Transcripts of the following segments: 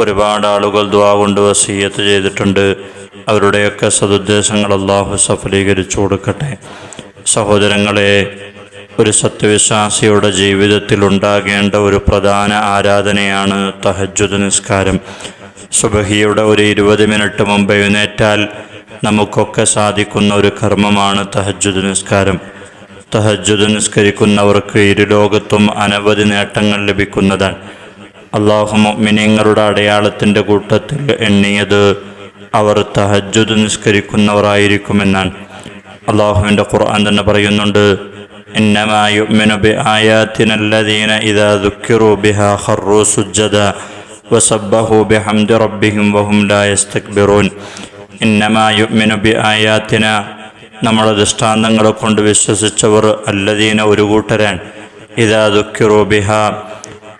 ഒരുപാട് ആളുകൾ ദ്വാ കൊണ്ട് വസീയത്ത് ചെയ്തിട്ടുണ്ട്. അവരുടെയൊക്കെ സതുദ്ദേശങ്ങൾ അള്ളാഹു സഫലീകരിച്ചു കൊടുക്കട്ടെ. സഹോദരങ്ങളെ ഒരു സത്യവിശ്വാസിയുടെ ജീവിതത്തിൽ ഉണ്ടാകേണ്ട ഒരു പ്രധാന ആരാധനയാണ് തഹജുദ് നിസ്കാരം. സുബഹിയുടെ ഒരു ഇരുപത് മിനിറ്റ് മുമ്പ് എഴുന്നേറ്റാൽ നമുക്കൊക്കെ സാധിക്കുന്ന ഒരു കർമ്മമാണ് തഹജുദ് നിസ്കാരം. തഹജുദ് നിസ്കരിക്കുന്നവർക്ക് ഇരുലോകത്തും അനവധി നേട്ടങ്ങൾ ലഭിക്കുന്നതാണ്. അള്ളാഹു മുഅ്മിനീങ്ങളുടെ അടയാളത്തിന്റെ കൂട്ടത്തിൽ എണ്ണിയത് അവർ തഹജ്ജുദ് നിസ്കരിക്കുന്നവരായിരിക്കുമെന്നാണ്. അള്ളാഹുവിന്റെ ഖുർആൻ തന്നെ പറയുന്നുണ്ട് നമ്മുടെ ദൃഷ്ടാന്തങ്ങളെ കൊണ്ട് വിശ്വസിച്ചവർ അല്ലദീന ഒരു കൂട്ടരാൻ ഇതാ ദുഃഖിറു ബിഹ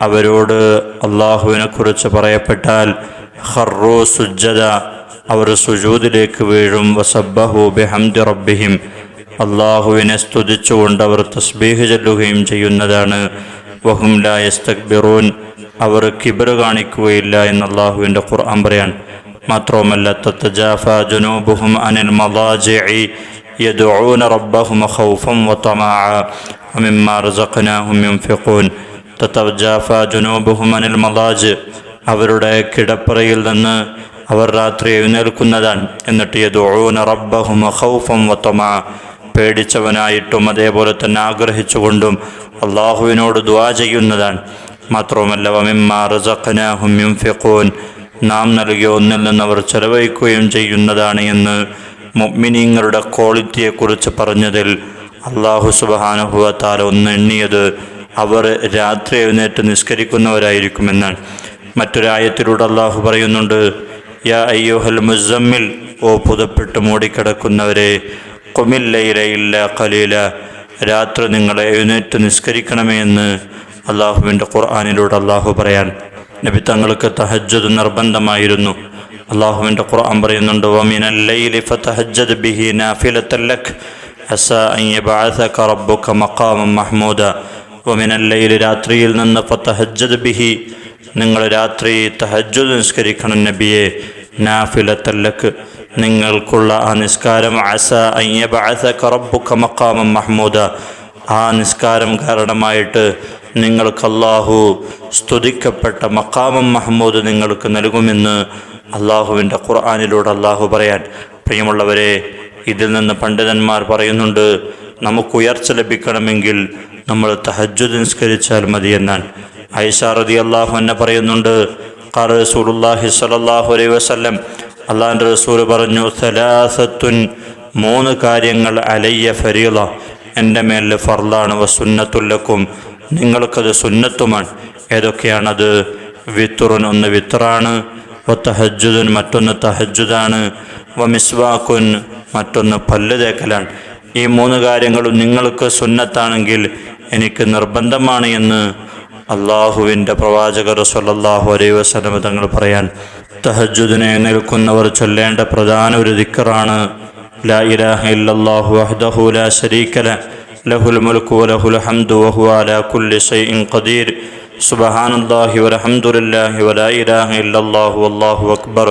അവരോട് അള്ളാഹുവിനെക്കുറിച്ച് പറയപ്പെട്ടാൽ ഹറോ സുജ്ജത അവർ സുജൂദിലേക്ക് വീഴും. വസബ്ബഹു ബിഹംദി റബ്ബിഹിം. അള്ളാഹുവിനെ സ്തുതിച്ചുകൊണ്ട് അവർ തസ്ബീഹ് ചെല്ലുകയും ചെയ്യുന്നതാണ്. വഹും അവർ കിബർ കാണിക്കുകയില്ല എന്ന് അള്ളാഹുവിന്റെ ഖുർആൻ പറയാൻ. മാത്രവുമല്ല തത്തജാഫ ജുനൂബുഹും അനിൽ മലാജി യദുഊന റബ്ബഹും ഖൗഫം വതമാഅ മിമ്മ റസഖനാഹും യൻഫിഖൂൻ. തത്തജാഫ ജുനൂബുഹും അനിൽ മലാജ് അവരുടെ കിടപ്പറയിൽ നിന്ന് അവർ രാത്രി എഴുന്നേൽക്കുന്നതാണ് എന്നിട്ട് യദ്ഊന റബ്ബഹും ഖൗഫൻ വത്തമ പേടിച്ചവനായിട്ടും അതേപോലെ തന്നെ ആഗ്രഹിച്ചുകൊണ്ടും അള്ളാഹുവിനോട് ദ്വാ ചെയ്യുന്നതാണ് മാത്രവുമല്ല വമിമ്മാ റസഖനാഹും യുംഫിഖൂൻ നാം നൽകിയ ഒന്നിൽ നിന്ന് അവർ ചെലവഴിക്കുകയും ചെയ്യുന്നതാണ് എന്ന് മുഅ്മിനീങ്ങളുടെ ക്വാളിറ്റിയെക്കുറിച്ച് പറഞ്ഞതിൽ അള്ളാഹു സുബഹാനുഭവത്താൽ ഒന്ന് എണ്ണിയത്. അവർ രാത്രി എഴുന്നേറ്റ് നിസ്കരിക്കുന്നവരായിരിക്കുമെന്നാണ്. മറ്റൊരായത്തിലൂടെ അള്ളാഹു പറയുന്നുണ്ട് യാ അയ്യോഹൽ മുസമ്മിൽ ഓ പുതപ്പെട്ട് മൂടിക്കിടക്കുന്നവരെ കൊമില്ലയിലയില്ല കലീല രാത്രി നിങ്ങളെ എഴുന്നേറ്റ് നിസ്കരിക്കണമേ എന്ന് അള്ളാഹുവിന്റെ ഖുർആാനിലൂടെ അള്ളാഹു പറയാൻ. നബി തങ്ങൾക്ക് തഹജ്ജത് നിർബന്ധമായിരുന്നു. അള്ളാഹുവിന്റെ ഖുർആൻ പറയുന്നുണ്ട് വമിനല്ലൈലി ബിഹി നാഫിലത്തല്ലക് അസ അൻ യബഅസക റബ്ബുക മഖാമൻ മഹ്മൂദ. രാത്രിയിൽ നിന്ന് ബിഹി. നിങ്ങൾ രാത്രി തഹജ്ജുദ് നിസ്കരിക്കണം നബിയെ. നാഫിലത്തല്ലക്ക്. നിങ്ങൾക്കുള്ള ആ നിസ്കാരം അസ അയ്യബഅസക കറബു കമക്കാമം മഹ്മൂദ. ആ നിസ്കാരം കാരണമായിട്ട് നിങ്ങൾക്ക് അള്ളാഹു സ്തുതിക്കപ്പെട്ട മക്കാമം മഹ്മൂദ് നിങ്ങൾക്ക് നൽകുമെന്ന് അള്ളാഹുവിന്റെ ഖുർആാനിലൂടെ അള്ളാഹു പറയാൻ. പ്രിയമുള്ളവരെ ഇതിൽ നിന്ന് പണ്ഡിതന്മാർ പറയുന്നുണ്ട് നമുക്ക് ഉയർച്ച ലഭിക്കണമെങ്കിൽ നമ്മൾ തഹജ്ജുദ് നിസ്കരിച്ചാൽ മതി എന്നാണ് ഐഷ റതി അള്ളാഹു എന്നെ പറയുന്നുണ്ട് ഖാർ റസൂലുള്ളാഹി സ്വല്ലല്ലാഹു അലൈഹി വസല്ലം അള്ളാഹിന്റെ റസൂൽ പറഞ്ഞു സലാസത്തുൻ മൂന്ന് കാര്യങ്ങൾ അലയ്യ ഫരീള എന്റെ മേൽ ഫർലാണ് വസുന്നത്തുല്ലക്കും നിങ്ങൾക്കത് സുന്നത്തുമാണ്. ഏതൊക്കെയാണത്? വിത്തുറുൻ ഒന്ന് വിത്തറാണ് തഹജ്ജുദുൻ മറ്റൊന്ന് തഹജ്ജുദാണ് വ മിസ്വാക്കുൻ മറ്റൊന്ന് പല്ല് തേക്കലാണ്. ഈ മൂന്ന് കാര്യങ്ങളും നിങ്ങൾക്ക് സുന്നത്താണെങ്കിൽ എനിക്ക് നിർബന്ധമാണ് എന്ന് അള്ളാഹുവിൻ്റെ പ്രവാചകർ സല്ലല്ലാഹു അലൈഹി വസല്ലം തങ്ങൾ പറയാൻ തഹജ്ജുദിനെ നിൽക്കുന്നവർ ചൊല്ലേണ്ട പ്രധാന ഒരു ദിക്കറാണ് ലാ ഇലാഹ ഇല്ലല്ലാഹു വഹ്ദഹു ലാ ശരീക ലഹ ലഹുൽ മുൽക്കു വലഹുൽ ഹംദു വഹുവ അലാ കുല്ലി ഷൈഇൻ ഖദീർ സുബ്ഹാനല്ലാഹി വൽഹംദുലില്ലാഹി വലാ ഇലാഹ ഇല്ലല്ലാഹു വല്ലാഹു അക്ബർ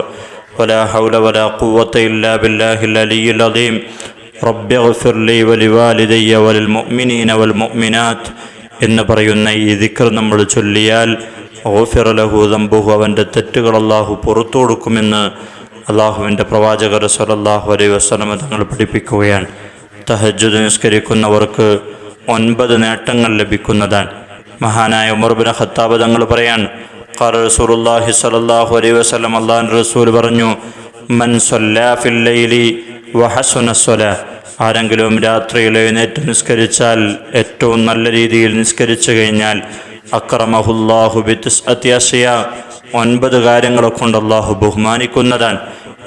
ولا حول ولا قوة إلا بالله العلي العظيم റബ്ബെ ഗഫിർലി വലിവാലിദയ്യ വലിൽ മുഅ്മിനീന വൽ മുഅ്മിനാത്ത് എന്ന് പറയുന്ന ഈ ദിക്കർ നമ്മൾ ചൊല്ലിയാൽ ഓഫിറലഹു ദംബുഹു അവന്റെ തെറ്റുകൾ അള്ളാഹു പുറത്തു കൊടുക്കുമെന്ന് അള്ളാഹുവിന്റെ പ്രവാചകർ സലല്ലാഹു അലൈ വസ്ലമ തങ്ങൾ പഠിപ്പിക്കുകയാണ്. തഹജ്ജുദ് നിസ്കരിക്കുന്നവർക്ക് ഒൻപത് നേട്ടങ്ങൾ ലഭിക്കുന്നതാണ്. മഹാനായ ഉമർബിൻ ഖത്താബ് തങ്ങൾ പറയാണ് ഖാർ റസൂലുല്ലാഹി സലല്ലാഹു അലൈ വസ്ലം അള്ളാഹു റസൂൽ പറഞ്ഞു മൻ സൊല്ലാഫില്ലി വഹസുന സൊലാ ആരെങ്കിലും രാത്രിയിൽ എഴുന്നേറ്റ് നിസ്കരിച്ചാൽ ഏറ്റവും നല്ല രീതിയിൽ നിസ്കരിച്ചു കഴിഞ്ഞാൽ അക്രമഹുല്ലാഹു ബിത്തിസ് അത്യാശയ ഒൻപത് കാര്യങ്ങളെ കൊണ്ട് അള്ളാഹു ബഹുമാനിക്കുന്നതാണ്.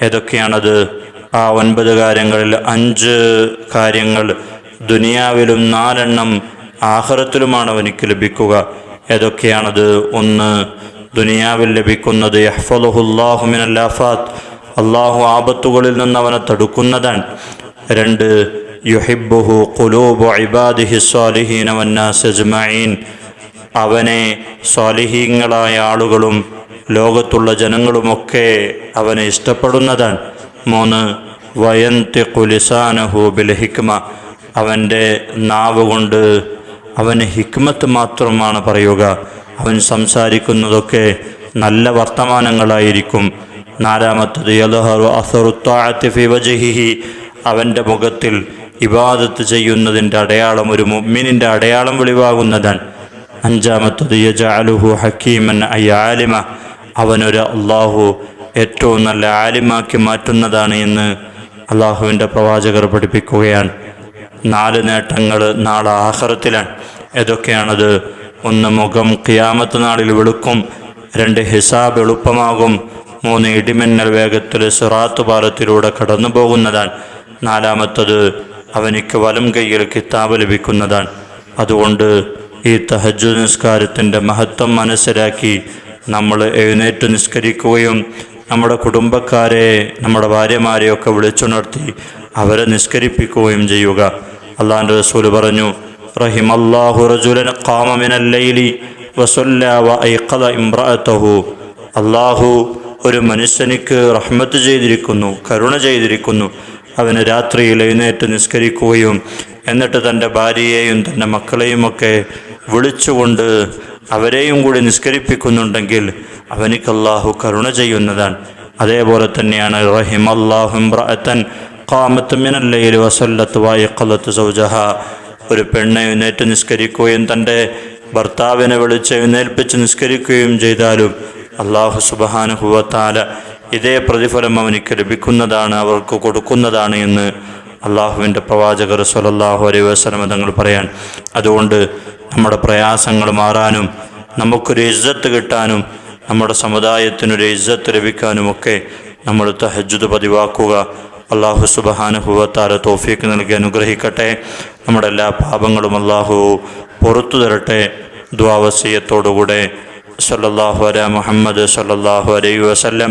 ഏതൊക്കെയാണത്? ആ ഒൻപത് കാര്യങ്ങളിൽ അഞ്ച് കാര്യങ്ങൾ ദുനിയാവിലും നാലെണ്ണം ആഹ്റത്തിലുമാണ് അവനിക്ക് ലഭിക്കുക. ഏതൊക്കെയാണത്? ഒന്ന് ദുനിയാവിൽ ലഭിക്കുന്നത് യഹ്ഫലുഹുല്ലാഹുമിനല്ലാഫാത്ത് അള്ളാഹു ആപത്തുകളിൽ നിന്ന് അവനെ തടുക്കുന്നതാണ്. രണ്ട് യുഹിബുഹു കുലൂബു ഇബാദിഹി സ്വാലിഹീന വന്നാസ് അജ്മഈൻ. അവനെ സ്വാലിഹീങ്ങളായ ആളുകളും ലോകത്തുള്ള ജനങ്ങളുമൊക്കെ അവനെ ഇഷ്ടപ്പെടുന്നതാണ്. മൂന്ന് വയന്തി കുലിസാനഹു ബിൽ ഹിക്മ. അവന്റെ നാവ് കൊണ്ട് അവന് ഹിക്മത്ത് മാത്രമാണ് പറയുക. അവൻ സംസാരിക്കുന്നതൊക്കെ നല്ല വർത്തമാനങ്ങളായിരിക്കും. നാലാമത്തത് യലഹറു അസറുത്താഅത്തി ഫി വജഹിഹി. അവന്റെ മുഖത്തിൽ ഇബാദത്ത് ചെയ്യുന്നതിന്റെ അടയാളം ഒരു മുമ്മിനിന്റെ അടയാളം വെളിവാകുന്നതാണ്. അഞ്ചാമത്തത് യജാലുഹു ഹക്കീമൻ അയ്യാലിമ അവനൊരു അള്ളാഹു ഏറ്റവും നല്ല ആലിമാക്കി മാറ്റുന്നതാണ് എന്ന് അള്ളാഹുവിന്റെ പ്രവാചകർ പഠിപ്പിക്കുകയാണ്. നാല് നേട്ടങ്ങൾ നാളെ ആഹ്റത്തിലാണ് ഏതൊക്കെയാണത്? ഒന്ന് മുഖം കിയാമത്ത് നാളിൽ വെളുക്കും. രണ്ട് ഹിസാബ് എളുപ്പമാകും. മൂന്ന് ഇടിമിന്നൽ വേഗത്തിൽ സിറാത്ത് പാലത്തിലൂടെ കടന്നു പോകുന്നതാണ് നാലാമത്തത് അവനിക്ക് വലം കൈയിൽ കിതാബ് ലഭിക്കുന്നതാണ്. അതുകൊണ്ട് ഈ തഹജു നിസ്കാരത്തിന്റെ മഹത്വം മനസ്സിലാക്കി നമ്മൾ എഴുന്നേറ്റ് നിസ്കരിക്കുകയും നമ്മുടെ കുടുംബക്കാരെ നമ്മുടെ ഭാര്യമാരെയൊക്കെ വിളിച്ചുണർത്തി അവരെ നിസ്കരിപ്പിക്കുകയും ചെയ്യുക. അള്ളാന്റെ റസൂൽ പറഞ്ഞു റഹിം റജുലൻ അള്ളാഹു ഒരു മനുഷ്യനിക്ക് റഹ്മത്ത് ചെയ്തിരിക്കുന്നു കരുണ ചെയ്തിരിക്കുന്നു. അവന് രാത്രിയിൽ എഴുന്നേറ്റ് നിസ്കരിക്കുകയും എന്നിട്ട് തന്റെ ഭാര്യയെയും തന്റെ മക്കളെയുമൊക്കെ വിളിച്ചുകൊണ്ട് അവരെയും കൂടി നിസ്കരിപ്പിക്കുന്നുണ്ടെങ്കിൽ അവനിക്ക് അള്ളാഹു കരുണ ചെയ്യുന്നതാണ്. അതേപോലെ തന്നെയാണ് റഹിം അള്ളാഹുറത്തൻ കാമത്തുമിനല്ലയിൽ വസല്ലത്ത് വായിഖലത്ത് സൗജഹ. ഒരു പെണ്ണ് എഴുന്നേറ്റ് നിസ്കരിക്കുകയും തന്റെ ഭർത്താവിനെ വിളിച്ച് എഴുന്നേൽപ്പിച്ച് നിസ്കരിക്കുകയും ചെയ്താലും അള്ളാഹു സുബഹാനുഹുവത്താല ഇതേ പ്രതിഫലം അവനിക്ക് ലഭിക്കുന്നതാണ് അവർക്ക് കൊടുക്കുന്നതാണ് എന്ന് അള്ളാഹുവിന്റെ പ്രവാചകർ സ്വലല്ലാഹു അലൈഹി വസ്ലമ തങ്ങൾ പറയാൻ. അതുകൊണ്ട് നമ്മുടെ പ്രയാസങ്ങൾ മാറാനും നമുക്കൊരു ഇജ്ജത്ത് കിട്ടാനും നമ്മുടെ സമുദായത്തിനൊരു ഇജ്ജത്ത് ലഭിക്കാനുമൊക്കെ നമ്മൾ തഹജുദ് പതിവാക്കുക. അള്ളാഹു സുബഹാനുഭവത്താല തോഫീക്ക് നൽകി അനുഗ്രഹിക്കട്ടെ. നമ്മുടെ എല്ലാ പാപങ്ങളും അള്ളാഹു പുറത്തു തരട്ടെ. ദ്വാവസീയത്തോടുകൂടെ സല്ലല്ലാഹു അല മുഹമ്മദ് സല്ലല്ലാഹു അലൈഹി വസല്ലം.